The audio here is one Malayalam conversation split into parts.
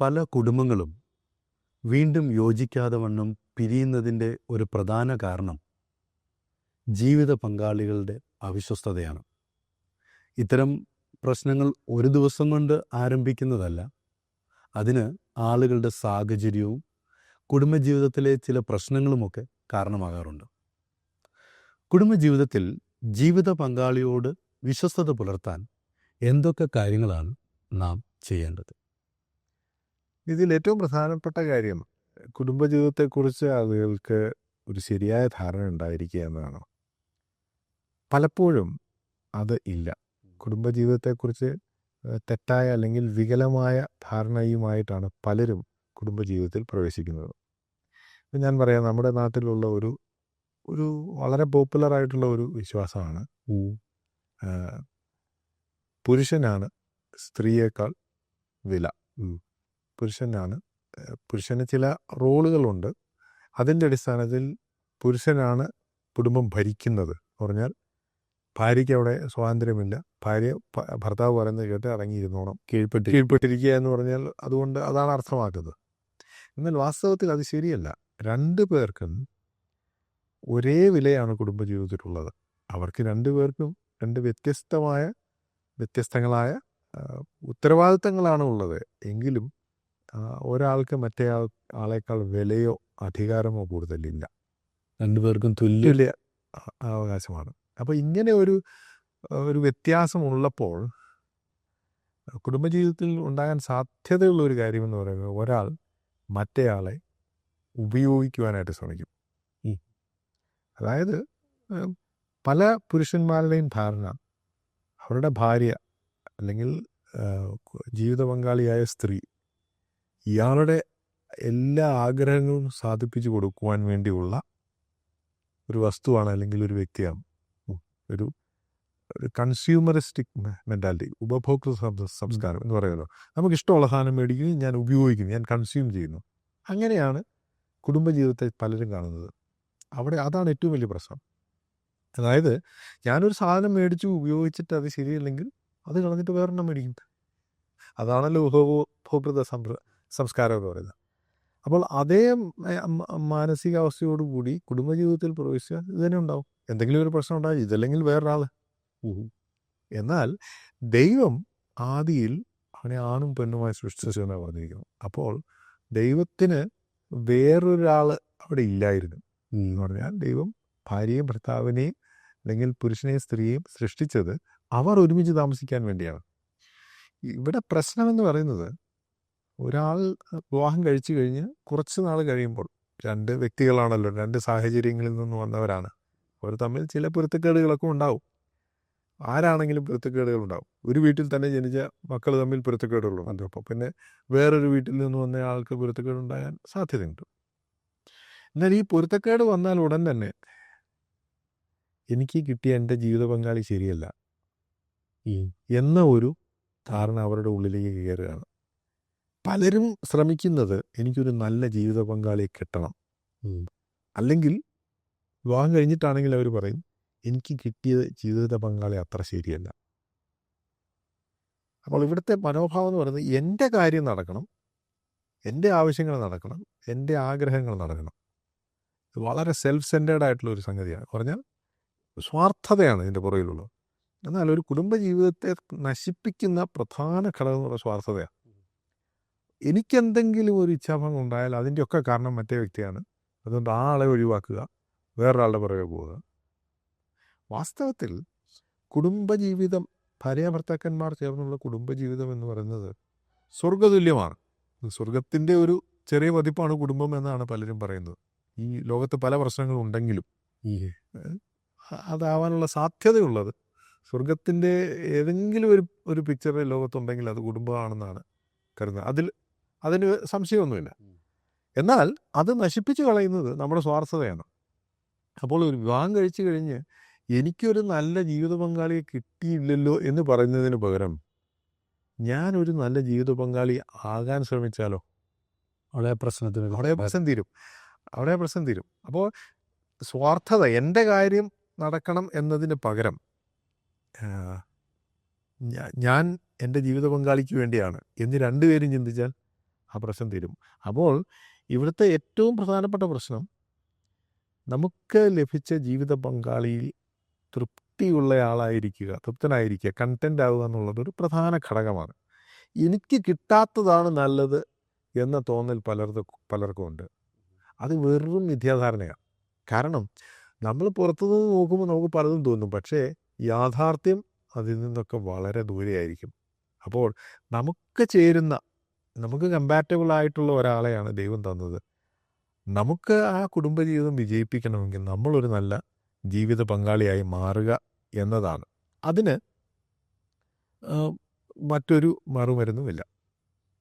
പല കുടുംബങ്ങളും വീണ്ടും യോജിക്കാതെ വണ്ണം പിരിയുന്നതിന്റെ ഒരു പ്രധാന കാരണം ജീവിത പങ്കാളികളുടെ അവിശ്വസ്തതയാണ്. ഇത്തരം പ്രശ്നങ്ങൾ ഒരു ദിവസം കൊണ്ട് ആരംഭിക്കുന്നതല്ല അതിന് ആളുകളുടെ സാഹചര്യവും കുടുംബജീവിതത്തിലെ ചില പ്രശ്നങ്ങളുമൊക്കെ കാരണമാകാറുണ്ട്. കുടുംബജീവിതത്തിൽ ജീവിത പങ്കാളിയോട് വിശ്വസ്തത പുലർത്താൻ എന്തൊക്കെ കാര്യങ്ങളാണ് നാം ചെയ്യേണ്ടത്? ഇതിൽ ഏറ്റവും പ്രധാനപ്പെട്ട കാര്യം കുടുംബജീവിതത്തെക്കുറിച്ച് ആളുകൾക്ക് ഒരു ശരിയായ ധാരണ ഉണ്ടായിരിക്കുക എന്നതാണ്. പലപ്പോഴും അത് ഇല്ല. കുടുംബജീവിതത്തെക്കുറിച്ച് തെറ്റായ അല്ലെങ്കിൽ വികലമായ ധാരണയുമായിട്ടാണ് പലരും കുടുംബജീവിതത്തിൽ പ്രവേശിക്കുന്നത്. ഞാൻ പറയാം നമ്മുടെ നാട്ടിലുള്ള ഒരു ഒരു വളരെ പോപ്പുലർ ആയിട്ടുള്ള ഒരു വിശ്വാസമാണ് പുരുഷനാണ് സ്ത്രീയേക്കാൾ വില. പുരുഷനാണ്. പുരുഷന് ചില റോളുകളുണ്ട്. അതിന്റെ അടിസ്ഥാനത്തിൽ പുരുഷനാണ് കുടുംബം ഭരിക്കുന്നത് എന്ന് പറഞ്ഞാൽ ഭാര്യയ്ക്ക് അവിടെ സ്വാതന്ത്ര്യമില്ല. ഭാര്യ ഭർത്താവ് പറയുന്നത് കേട്ട് ഇറങ്ങിയിരുന്നോണം കീഴ്പ്പെട്ട് കീഴ്പ്പെട്ടിരിക്കുക എന്ന് പറഞ്ഞാൽ അതുകൊണ്ട് അതാണ് അർത്ഥമാക്കുന്നത്. എന്നാൽ വാസ്തവത്തിൽ അത് ശരിയല്ല. രണ്ടു പേർക്കും ഒരേ വിലയാണ് കുടുംബജീവിതത്തിലുള്ളത്. അവർക്ക് രണ്ടു പേർക്കും രണ്ട് വ്യത്യസ്തമായ വ്യത്യസ്തങ്ങളായ ഉത്തരവാദിത്തങ്ങളാണ് ഉള്ളത്. എങ്കിലും ഒരാൾക്ക് മറ്റേ ആളേക്കാൾ വിലയോ അധികാരമോ കൂടുതലില്ല. രണ്ടുപേർക്കും തുല്യ തുല്യ അവകാശമാണ്. അപ്പോൾ ഇങ്ങനെ ഒരു ഒരു വ്യത്യാസം ഉള്ളപ്പോൾ കുടുംബജീവിതത്തിൽ ഉണ്ടാകാൻ സാധ്യതയുള്ള ഒരു കാര്യമെന്ന് പറയുന്നത് ഒരാൾ മറ്റേയാളെ ഉപയോഗിക്കുവാനായിട്ട് ശ്രമിക്കും. അതായത് പല പുരുഷന്മാരുടെയും ധാരണ അവരുടെ ഭാര്യ അല്ലെങ്കിൽ ജീവിത പങ്കാളിയായ സ്ത്രീ ഇയാളുടെ എല്ലാ ആഗ്രഹങ്ങളും സാധിപ്പിച്ചു കൊടുക്കുവാൻ വേണ്ടിയുള്ള ഒരു വസ്തുവാണ് അല്ലെങ്കിൽ ഒരു വ്യക്തിയാണ്. ഒരു ഒരു കൺസ്യൂമറിസ്റ്റിക് മെന്റാലിറ്റി ഉപഭോക്തൃ സംസ്കാരം എന്ന് പറയുമല്ലോ നമുക്ക് ഇഷ്ടമുള്ള സാധനം മേടിക്കുകയും ഞാൻ ഉപയോഗിക്കുന്നു ഞാൻ കൺസ്യൂം ചെയ്യുന്നു. അങ്ങനെയാണ് കുടുംബജീവിതത്തെ പലരും കാണുന്നത്. അവിടെ അതാണ് ഏറ്റവും വലിയ പ്രശ്നം. അതായത് ഞാനൊരു സാധനം മേടിച്ചു ഉപയോഗിച്ചിട്ട് അത് ശരിയല്ലെങ്കിൽ അത് കളഞ്ഞിട്ട് വേറെണ്ണം മേടിക്കും. അതാണല്ലോ ഉപഭോക്തൃ സംപ്ര- സംസ്കാരം എന്ന് പറയുന്നത്. അപ്പോൾ അതേ മാനസികാവസ്ഥയോടുകൂടി കുടുംബജീവിതത്തിൽ പ്രവേശിച്ചാൽ ഇത് തന്നെ ഉണ്ടാവും. എന്തെങ്കിലും ഒരു പ്രശ്നം ഉണ്ടാകും ഇതല്ലെങ്കിൽ വേറൊരാൾ എന്നാൽ ദൈവം ആദിയിൽ അവനെ ആണും പെണ്ണുമായി സൃഷ്ടിച്ചെന്ന് പറഞ്ഞിരിക്കുന്നു അപ്പോൾ ദൈവത്തിന് വേറൊരാൾ അവിടെ ഇല്ലായിരുന്നു എന്ന് പറഞ്ഞാൽ ദൈവം ഭാര്യയും ഭർത്താവിനെയും അല്ലെങ്കിൽ പുരുഷനെയും സ്ത്രീയെയും സൃഷ്ടിച്ചത് അവർ ഒരുമിച്ച് താമസിക്കാൻ വേണ്ടിയാണ്. ഇവിടെ പ്രശ്നമെന്ന് പറയുന്നത് ഒരാൾ വിവാഹം കഴിച്ചു കഴിഞ്ഞ് കുറച്ച് നാൾ കഴിയുമ്പോൾ രണ്ട് വ്യക്തികളാണല്ലോ രണ്ട് സാഹചര്യങ്ങളിൽ നിന്ന് വന്നവരാണ്. അവർ തമ്മിൽ ചില പൊരുത്തക്കേടുകളൊക്കെ ഉണ്ടാവും. ആരാണെങ്കിലും പൊരുത്തക്കേടുകൾ ഉണ്ടാവും. ഒരു വീട്ടിൽ തന്നെ ജനിച്ച മക്കൾ തമ്മിൽ പൊരുത്തക്കേടുകളുണ്ട്. അപ്പോൾ പിന്നെ വേറൊരു വീട്ടിൽ നിന്ന് വന്ന ആൾക്ക് പൊരുത്തക്കേടുണ്ടാകാൻ സാധ്യതയുണ്ട്. എന്നാൽ ഈ പൊരുത്തക്കേട് വന്നാൽ ഉടൻ തന്നെ എനിക്ക് കിട്ടിയ എന്റെ ജീവിത പങ്കാളി ശരിയല്ല. എന്ന ഒരു ധാരണ അവരുടെ ഉള്ളിലേക്ക് കയറുകയാണ്. പലരും ശ്രമിക്കുന്നത് എനിക്കൊരു നല്ല ജീവിത പങ്കാളിയെ കിട്ടണം. അല്ലെങ്കിൽ വിവാഹം കഴിഞ്ഞിട്ടാണെങ്കിൽ അവർ പറയും എനിക്ക് കിട്ടിയ ജീവിത പങ്കാളി അത്ര ശരിയല്ല. അപ്പോൾ ഇവിടുത്തെ മനോഭാവം എന്ന് പറയുന്നത് എന്റെ കാര്യം നടക്കണം എന്റെ ആവശ്യങ്ങൾ നടക്കണം എന്റെ ആഗ്രഹങ്ങൾ നടക്കണം. ഇത് വളരെ സെൽഫ് സെന്റേഡ് ആയിട്ടുള്ള ഒരു സംഗതിയാണ്. പറഞ്ഞാൽ സ്വാർത്ഥതയാണ് ഇതിന്റെ പുറകിലുള്ളത്. എന്നാൽ ഒരു കുടുംബ ജീവിതത്തെ നശിപ്പിക്കുന്ന പ്രധാന ഘടകം എന്ന് പറയുന്നത് സ്വാർത്ഥതയാണ്. എനിക്കെന്തെങ്കിലും ഒരു ഇച്ഛാഭംഗം ഉണ്ടായാൽ അതിന്റെയൊക്കെ കാരണം മറ്റേ വ്യക്തിയാണ്. അതുകൊണ്ട് ആ ആളെ ഒഴിവാക്കുക വേറൊരാളുടെ പുറകെ പോവുക. വാസ്തവത്തിൽ കുടുംബജീവിതം ഭാര്യ ഭർത്താക്കന്മാർ ചേർന്നുള്ള കുടുംബജീവിതം എന്ന് പറയുന്നത് സ്വർഗതുല്യമാണ് സ്വർഗത്തിന്റെ ഒരു ചെറിയ പതിപ്പാണ് കുടുംബം എന്നാണ് പലരും പറയുന്നത്. ഈ ലോകത്ത് പല പ്രശ്നങ്ങളും ഉണ്ടെങ്കിലും അതാവാനുള്ള സാധ്യതയുള്ളത്. സ്വർഗത്തിന്റെ ഏതെങ്കിലും ഒരു ഒരു പിക്ചർ ലോകത്തുണ്ടെങ്കിൽ അത് കുടുംബമാണെന്നാണ് കരുതുന്നത്. അതിൽ അതിന് സംശയമൊന്നുമില്ല. എന്നാൽ അത് നശിപ്പിച്ചു കളയുന്നത് നമ്മുടെ സ്വാർത്ഥതയാണ്. അപ്പോൾ ഒരു വിവാഹം കഴിച്ചു കഴിഞ്ഞ് എനിക്കൊരു നല്ല ജീവിത പങ്കാളിയെ കിട്ടിയില്ലല്ലോ എന്ന് പറയുന്നതിന് പകരം ഞാനൊരു നല്ല ജീവിത പങ്കാളി ആകാൻ ശ്രമിച്ചാലോ? അവിടെ പ്രശ്നത്തിന് അവിടെ പ്രശ്നം തീരും. അവിടെ പ്രശ്നം തീരും. അപ്പോൾ സ്വാർത്ഥത എന്റെ കാര്യം നടക്കണം എന്നതിന് പകരം ഞാൻ എന്റെ ജീവിത പങ്കാളിക്ക് വേണ്ടിയാണ്. എന്ന് രണ്ടുപേരും ചിന്തിച്ചാൽ ആ പ്രശ്നം തീരും. അപ്പോൾ ഇവിടുത്തെ ഏറ്റവും പ്രധാനപ്പെട്ട പ്രശ്നം നമുക്ക് ലഭിച്ച ജീവിത പങ്കാളിയിൽ തൃപ്തിയുള്ള ആളായിരിക്കുക തൃപ്തനായിരിക്കുക കണ്ടന്റ് ആവുക എന്നുള്ളത് ഒരു പ്രധാന ഘടകമാണ്. എനിക്ക് കിട്ടാത്തതാണ് നല്ലത് എന്ന തോന്നൽ പലർക്കും പലർക്കും ഉണ്ട്. അത് വെറും മിഥ്യാധാരണയാണ് കാരണം നമ്മൾ പുറത്തുനിന്ന് നോക്കുമ്പോൾ നമുക്ക് പലതും തോന്നും. പക്ഷേ യാഥാർത്ഥ്യം അതിൽ നിന്നൊക്കെ വളരെ ദൂരെയായിരിക്കും. അപ്പോൾ നമുക്ക് ചേരുന്ന നമുക്ക് കമ്പാറ്റബിൾ ആയിട്ടുള്ള ഒരാളെയാണ് ദൈവം തന്നത്. നമുക്ക് ആ കുടുംബജീവിതം വിജയിപ്പിക്കണമെങ്കിൽ നമ്മളൊരു നല്ല ജീവിത പങ്കാളിയായി മാറുക എന്നതാണ്. അതിന് മറ്റൊരു മറുമരുന്നുമില്ല.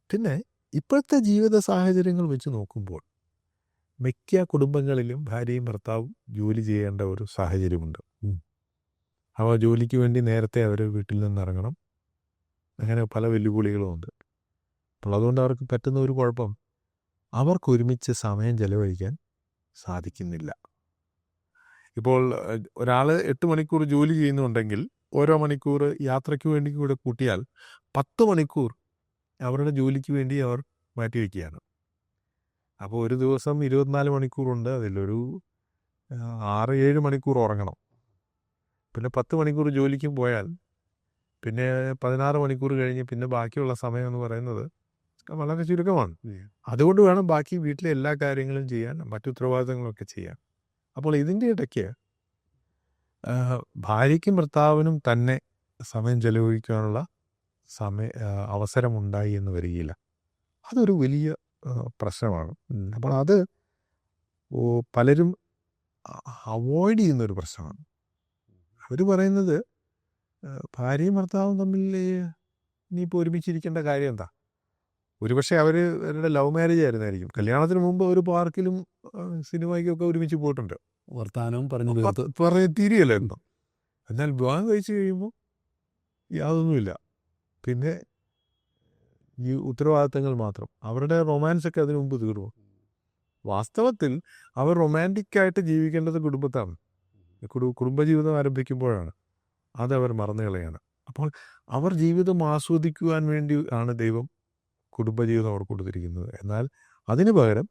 പിന്നെ ഇപ്പോഴത്തെ ജീവിത സാഹചര്യങ്ങൾ വെച്ച് നോക്കുമ്പോൾ മിക്ക കുടുംബങ്ങളിലും ഭാര്യയും ഭർത്താവും ജോലി ചെയ്യേണ്ട ഒരു സാഹചര്യമുണ്ട്. അവ ജോലിക്ക് വേണ്ടി നേരത്തെ അവർ വീട്ടിൽ നിന്ന് ഇറങ്ങണം. അങ്ങനെ പല വെല്ലുവിളികളുമുണ്ട് അപ്പോൾ അതുകൊണ്ട് അവർക്ക് പറ്റുന്ന ഒരു കുഴപ്പം. അവർക്ക് ഒരുമിച്ച് സമയം ചെലവഴിക്കാൻ സാധിക്കുന്നില്ല. ഇപ്പോൾ ഒരാൾ എട്ട് മണിക്കൂർ ജോലി ചെയ്യുന്നുണ്ടെങ്കിൽ ഓരോ മണിക്കൂർ യാത്രയ്ക്ക് വേണ്ടി കൂടെ കൂട്ടിയാൽ പത്ത് മണിക്കൂർ അവരുടെ ജോലിക്ക് വേണ്ടി അവർ മാറ്റിവെക്കുകയാണ്. അപ്പോൾ ഒരു ദിവസം ഇരുപത്തിനാല് മണിക്കൂറുണ്ട്. അതിലൊരു ആറ് ഏഴ് മണിക്കൂർ ഉറങ്ങണം. പിന്നെ പത്ത് മണിക്കൂർ ജോലിക്കും പോയാൽ പിന്നെ പതിനാറ് മണിക്കൂർ കഴിഞ്ഞ് പിന്നെ ബാക്കിയുള്ള സമയം എന്ന് പറയുന്നത് വളരെ ചുരുക്കമാണ്. അതുകൊണ്ട് വേണം ബാക്കി വീട്ടിലെ എല്ലാ കാര്യങ്ങളും ചെയ്യാൻ മറ്റു ഉത്തരവാദിത്തങ്ങളൊക്കെ ചെയ്യാൻ. അപ്പോൾ ഇതിന്റെ ഇടയ്ക്ക് ഭാര്യയ്ക്കും ഭർത്താവിനും തന്നെ സമയം ചെലവഴിക്കാനുള്ള സമയ അവസരമുണ്ടായി എന്ന് വരികയില്ല. അതൊരു വലിയ പ്രശ്നമാണ്. അപ്പോൾ അത് പലരും അവോയ്ഡ് ചെയ്യുന്നൊരു പ്രശ്നമാണ്. അവർ പറയുന്നത് ഭാര്യയും ഭർത്താവും തമ്മിൽ ഇനിയിപ്പോൾ ഒരുമിച്ചിരിക്കേണ്ട കാര്യം എന്താ? ഒരുപക്ഷെ അവർ അവരുടെ ലവ് മാരേജ് ആയിരുന്നായിരിക്കും. കല്യാണത്തിന് മുമ്പ് ഒരു പാർക്കിലും സിനിമയ്ക്കൊക്കെ ഒരുമിച്ച് പോയിട്ടുണ്ട്. വർത്താനവും പറഞ്ഞു പറഞ്ഞ് തീരുകയല്ലായിരുന്നു എന്നാൽ വിവാഹം കഴിച്ചു കഴിയുമ്പോൾ യാതൊന്നുമില്ല. പിന്നെ ഈ ഉത്തരവാദിത്തങ്ങൾ മാത്രം. അവരുടെ റൊമാൻസ് ഒക്കെ അതിനു മുമ്പ് തീർന്നു. വാസ്തവത്തിൽ അവർ റൊമാന്റിക്കായിട്ട് ജീവിക്കേണ്ടത് കുടുംബത്താണ്. കുടു- കുടുംബജീവിതം ആരംഭിക്കുമ്പോഴാണ്. അതവർ അവർ മറന്നു കളയാണ് അപ്പോൾ അവർ ജീവിതം ആസ്വദിക്കുവാൻ വേണ്ടി ആണ് ദൈവം കുടുംബജീവിതം അവർ കൊടുത്തിരിക്കുന്നത്. എന്നാൽ അതിന് പകരം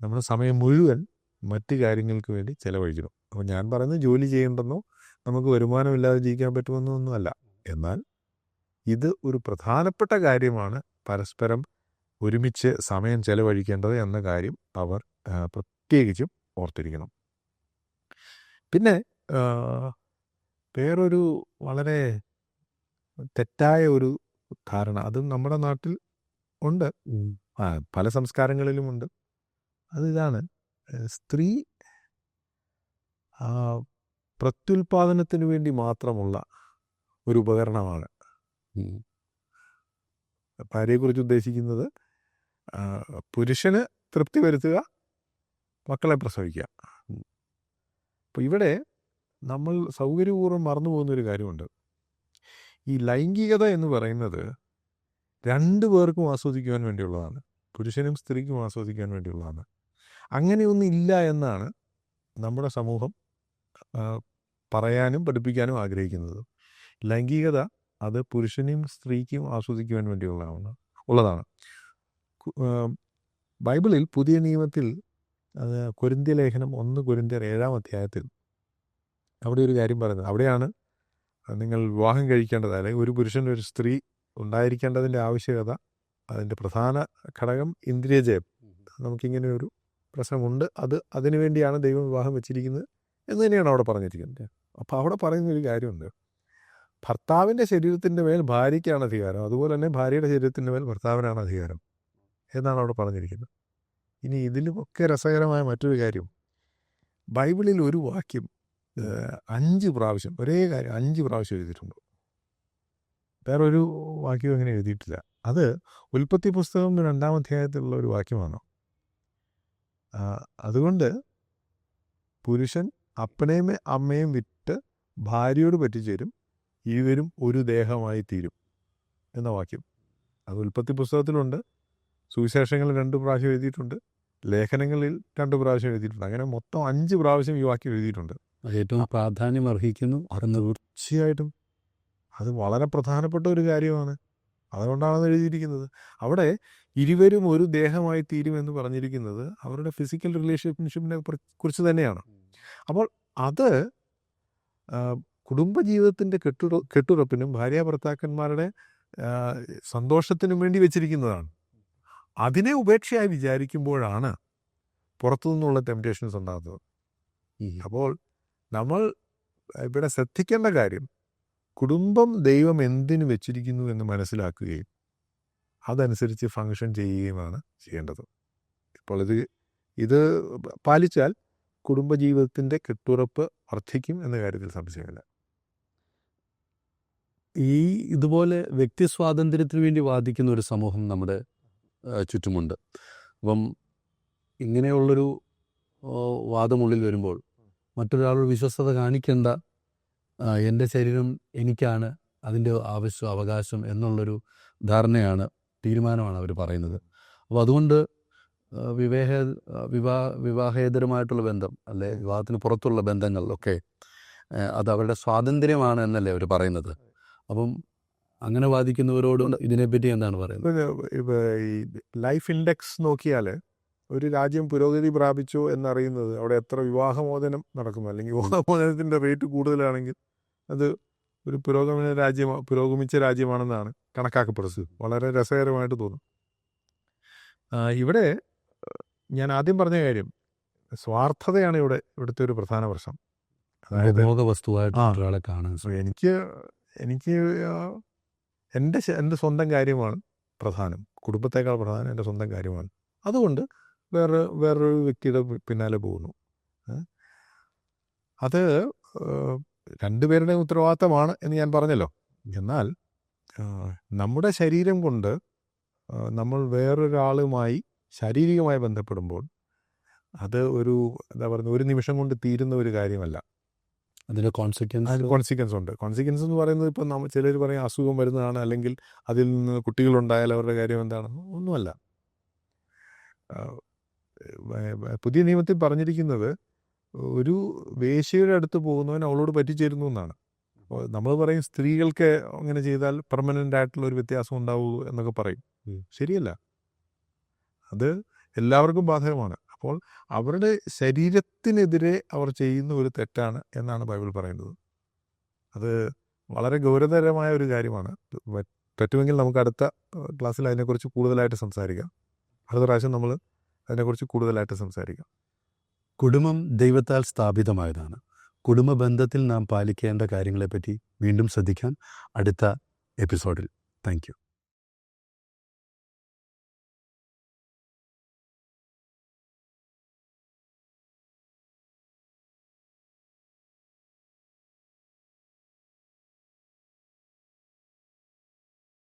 നമ്മുടെ സമയം മുഴുവൻ മറ്റ് കാര്യങ്ങൾക്ക് വേണ്ടി ചിലവഴിക്കുന്നു. അപ്പോൾ ഞാൻ പറയുന്നത് ജോലി ചെയ്യേണ്ടെന്നോ നമുക്ക് വരുമാനമില്ലാതെ ജീവിക്കാൻ പറ്റുമെന്നോ ഒന്നുമല്ല. എന്നാൽ ഇത് ഒരു പ്രധാനപ്പെട്ട കാര്യമാണ് പരസ്പരം ഒരുമിച്ച് സമയം ചെലവഴിക്കേണ്ടത് എന്ന കാര്യം അവർ പ്രത്യേകിച്ചും ഓർത്തിരിക്കണം. പിന്നെ വേറൊരു വളരെ തെറ്റായ ഒരു ധാരണ. അതും നമ്മുടെ നാട്ടിൽ ഉണ്ട്. പല ആ, പല സംസ്കാരങ്ങളിലുമുണ്ട്. അത് ഇതാണ്. സ്ത്രീ പ്രത്യുൽപാദനത്തിന് വേണ്ടി മാത്രമുള്ള ഒരു ഉപകരണമാണ്. ഭാര്യയെക്കുറിച്ച് ഉദ്ദേശിക്കുന്നത് പുരുഷന് തൃപ്തി വരുത്തുക മക്കളെ പ്രസവിക്കുക. അപ്പോൾ ഇവിടെ നമ്മൾ സൗകര്യപൂർവം മറന്നു പോകുന്ന ഒരു കാര്യമുണ്ട്. ഈ ലൈംഗികത എന്ന് പറയുന്നത് രണ്ടു പേർക്കും ആസ്വദിക്കുവാൻ വേണ്ടിയുള്ളതാണ്. പുരുഷനും സ്ത്രീക്കും ആസ്വദിക്കാൻ വേണ്ടിയുള്ളതാണ്. അങ്ങനെയൊന്നും ഇല്ല എന്നാണ് നമ്മുടെ സമൂഹം പറയാനും പഠിപ്പിക്കാനും ആഗ്രഹിക്കുന്നത്. ലൈംഗികത അത് പുരുഷനും സ്ത്രീക്കും ആസ്വദിക്കുവാൻ വേണ്ടിയുള്ളതാണ് ഉള്ളതാണ്. ബൈബിളിൽ പുതിയ നിയമത്തിൽ കൊരിന്ത്യ ലേഖനം ഒന്ന് കൊരിന്ത്യർ ഏഴാം അധ്യായത്തിൽ അവിടെ ഒരു കാര്യം പറയുന്നത്. അവിടെയാണ് നിങ്ങൾ വിവാഹം കഴിക്കേണ്ടത്. അല്ലെങ്കിൽ ഒരു പുരുഷൻ ഒരു സ്ത്രീ ഉണ്ടായിരിക്കേണ്ടതിന്റെ ആവശ്യകത അതിന്റെ പ്രധാന ഘടകം ഇന്ദ്രിയജയം. നമുക്കിങ്ങനെ ഒരു പ്രശ്നമുണ്ട്. അത് അതിനുവേണ്ടിയാണ് ദൈവം വിവാഹം വെച്ചിരിക്കുന്നത് എന്ന് തന്നെയാണ് അവിടെ പറഞ്ഞിരിക്കുന്നത്. അപ്പോൾ അവിടെ പറയുന്ന ഒരു കാര്യമുണ്ട്. ഭർത്താവിന്റെ ശരീരത്തിന്റെ മേൽ ഭാര്യയ്ക്കാണ് അധികാരം. അതുപോലെ തന്നെ ഭാര്യയുടെ ശരീരത്തിന്റെ മേൽ ഭർത്താവിനാണ് അധികാരം എന്നാണ് അവിടെ പറഞ്ഞിരിക്കുന്നത്. ഇനി ഇതിലുമൊക്കെ രസകരമായ മറ്റൊരു കാര്യം. ബൈബിളിൽ ഒരു വാക്യം അഞ്ച് പ്രാവശ്യം ഒരേ കാര്യം അഞ്ച് പ്രാവശ്യം എഴുതിയിട്ടുണ്ട്. വേറൊരു വാക്യം അങ്ങനെ എഴുതിയിട്ടില്ല. അത് ഉൽപ്പത്തി പുസ്തകം രണ്ടാം അധ്യായത്തിലുള്ള ഒരു വാക്യമാണ്? അതുകൊണ്ട് പുരുഷൻ അപ്പനെയും അമ്മയും വിറ്റ് ഭാര്യയോട് പറ്റിച്ചേരും ഇരുവരും ഒരു ദേഹമായി തീരും എന്ന വാക്യം. അത് ഉൽപ്പത്തി പുസ്തകത്തിലുണ്ട്. സുവിശേഷങ്ങൾ രണ്ട് പ്രാവശ്യം എഴുതിയിട്ടുണ്ട്. ലേഖനങ്ങളിൽ രണ്ട് പ്രാവശ്യം എഴുതിയിട്ടുണ്ട്. അങ്ങനെ മൊത്തം അഞ്ച് പ്രാവശ്യം ഈ വാക്യം എഴുതിയിട്ടുണ്ട്. ഏറ്റവും പ്രാധാന്യം അർഹിക്കുന്നു തീർച്ചയായിട്ടും അത് വളരെ പ്രധാനപ്പെട്ട ഒരു കാര്യമാണ്. അതുകൊണ്ടാണെന്ന് എഴുതിയിരിക്കുന്നത്. അവിടെ ഇരുവരും ഒരു ദേഹമായി തീരും എന്ന് പറഞ്ഞിരിക്കുന്നത് അവരുടെ ഫിസിക്കൽ റിലേഷൻഷിപ്പിനെ കുറിച്ച് തന്നെയാണ്. അപ്പോൾ അത് കുടുംബജീവിതത്തിന്റെ കെട്ടുറ കെട്ടുറപ്പിനും ഭാര്യ ഭർത്താക്കന്മാരുടെ സന്തോഷത്തിനും വേണ്ടി വെച്ചിരിക്കുന്നതാണ്. അതിനെ ഉപേക്ഷയായി വിചാരിക്കുമ്പോഴാണ് പുറത്തു നിന്നുള്ള ടെംപ്റ്റേഷൻസ് ഉണ്ടാകുന്നത് അപ്പോൾ നമ്മൾ ഇവിടെ ശ്രദ്ധിക്കേണ്ട കാര്യം കുടുംബം ദൈവം എന്തിനു വെച്ചിരിക്കുന്നു എന്ന് മനസ്സിലാക്കുകയും അതനുസരിച്ച് ഫങ്ഷൻ ചെയ്യുകയുമാണ് ചെയ്യേണ്ടത്. ഇപ്പോൾ ഇത് ഇത് പാലിച്ചാൽ കുടുംബജീവിതത്തിന്റെ കെട്ടുറപ്പ് വർദ്ധിക്കും എന്ന കാര്യത്തിൽ സംശയമില്ല. ഈ ഇതുപോലെ വ്യക്തി സ്വാതന്ത്ര്യത്തിന് വേണ്ടി വാദിക്കുന്ന ഒരു സമൂഹം നമ്മുടെ ചുറ്റുമുണ്ട്. അപ്പം ഇങ്ങനെയുള്ളൊരു വാദമുള്ളിൽ വരുമ്പോൾ മറ്റൊരാളോട് വിശ്വസ്തത കാണിക്കേണ്ട എന്റെ ശരീരം എനിക്കാണ് അതിന്റെ ആവശ്യം അവകാശം എന്നുള്ളൊരു ധാരണയാണ് തീരുമാനമാണ് അവർ പറയുന്നത്. അപ്പോൾ അതുകൊണ്ട് വിവേഹ വിവാഹ വിവാഹേതരമായിട്ടുള്ള ബന്ധം അല്ലെ വിവാഹത്തിന് പുറത്തുള്ള ബന്ധങ്ങളിലൊക്കെ അത് അവരുടെ സ്വാതന്ത്ര്യമാണ് എന്നല്ലേ അവർ പറയുന്നത്. അപ്പം അങ്ങനെ വാദിക്കുന്നവരോട് ഇതിനെപ്പറ്റി എന്താണ് പറയുന്നത്? ഈ ലൈഫ് ഇൻഡെക്സ് നോക്കിയാൽ ഒരു രാജ്യം പുരോഗതി പ്രാപിച്ചു എന്നറിയുന്നത് അവിടെ എത്ര വിവാഹമോചനം നടക്കുന്നു. അല്ലെങ്കിൽ വിവാഹമോചനത്തിന്റെ റേറ്റ് കൂടുതലാണെങ്കിൽ അത് ഒരു പുരോഗമന രാജ്യം പുരോഗമിച്ച രാജ്യമാണെന്നാണ് കണക്കാക്കപ്പെടുന്നത്. വളരെ രസകരമായിട്ട് തോന്നും. ഇവിടെ ഞാൻ ആദ്യം പറഞ്ഞ കാര്യം സ്വാർത്ഥതയാണ് ഇവിടെ ഇവിടുത്തെ ഒരു പ്രധാന പ്രശ്നം. അതായത് ഒരാളെ കാണാൻ എനിക്ക് എനിക്ക് എന്റെ എന്റെ സ്വന്തം കാര്യമാണ് പ്രധാനം. കുടുംബത്തേക്കാൾ പ്രധാനം എന്റെ സ്വന്തം കാര്യമാണ്. അതുകൊണ്ട് വേറെ വേറൊരു വ്യക്തിയുടെ പിന്നാലെ പോകുന്നു. അത് രണ്ടുപേരുടെയും ഉത്തരവാദിത്തമാണ് എന്ന് ഞാൻ പറഞ്ഞല്ലോ. എന്നാൽ നമ്മുടെ ശരീരം കൊണ്ട് നമ്മൾ വേറൊരാളുമായി ശാരീരികമായി ബന്ധപ്പെടുമ്പോൾ അത് ഒരു എന്താ പറയുക ഒരു നിമിഷം കൊണ്ട് തീരുന്ന ഒരു കാര്യമല്ല. അതിന്റെ കോൺസിക്വൻസ് കോൺസിക്വൻസ് കോൺസിക്വൻസ് ഉണ്ട്. കോൺസിക്വൻസ് എന്ന് പറയുന്നത് ഇപ്പം നമ്മൾ ചിലർ പറയും അസുഖം വരുന്നതാണ് അല്ലെങ്കിൽ അതിൽ നിന്ന് കുട്ടികളുണ്ടായാൽ അവരുടെ കാര്യം എന്താണ് ഒന്നുമല്ല. പുതിയ നിയമത്തിൽ പറഞ്ഞിരിക്കുന്നത് ഒരു വേശ്യയുടെ അടുത്ത് പോകുന്നവൻ അവളോട് പറ്റിച്ചേരുന്നു എന്നാണ്. നമ്മൾ പറയും സ്ത്രീകൾക്ക് അങ്ങനെ ചെയ്താൽ പെർമനന്റ് ആയിട്ടുള്ള ഒരു വ്യത്യാസം ഉണ്ടാവൂ എന്നൊക്കെ പറയും. ശരിയല്ല. അത് എല്ലാവർക്കും ബാധകമാണ്. അപ്പോൾ അവരുടെ ശരീരത്തിനെതിരെ അവർ ചെയ്യുന്ന ഒരു തെറ്റാണ് എന്നാണ് ബൈബിൾ പറയുന്നത്. അത് വളരെ ഗൗരവതരമായ ഒരു കാര്യമാണ്. പറ്റുമെങ്കിൽ നമുക്ക് അടുത്ത ക്ലാസ്സിൽ അതിനെക്കുറിച്ച് കൂടുതലായിട്ട് സംസാരിക്കാം. അടുത്ത പ്രാവശ്യം നമ്മൾ അതിനെക്കുറിച്ച് കൂടുതലായിട്ട് സംസാരിക്കാം. കുടുംബം ദൈവത്താൽ സ്ഥാപിതമായതാണ്. കുടുംബ ബന്ധത്തിൽ നാം പാലിക്കേണ്ട കാര്യങ്ങളെപ്പറ്റി വീണ്ടും ശ്രദ്ധിക്കാൻ അടുത്ത എപ്പിസോഡിൽ. താങ്ക്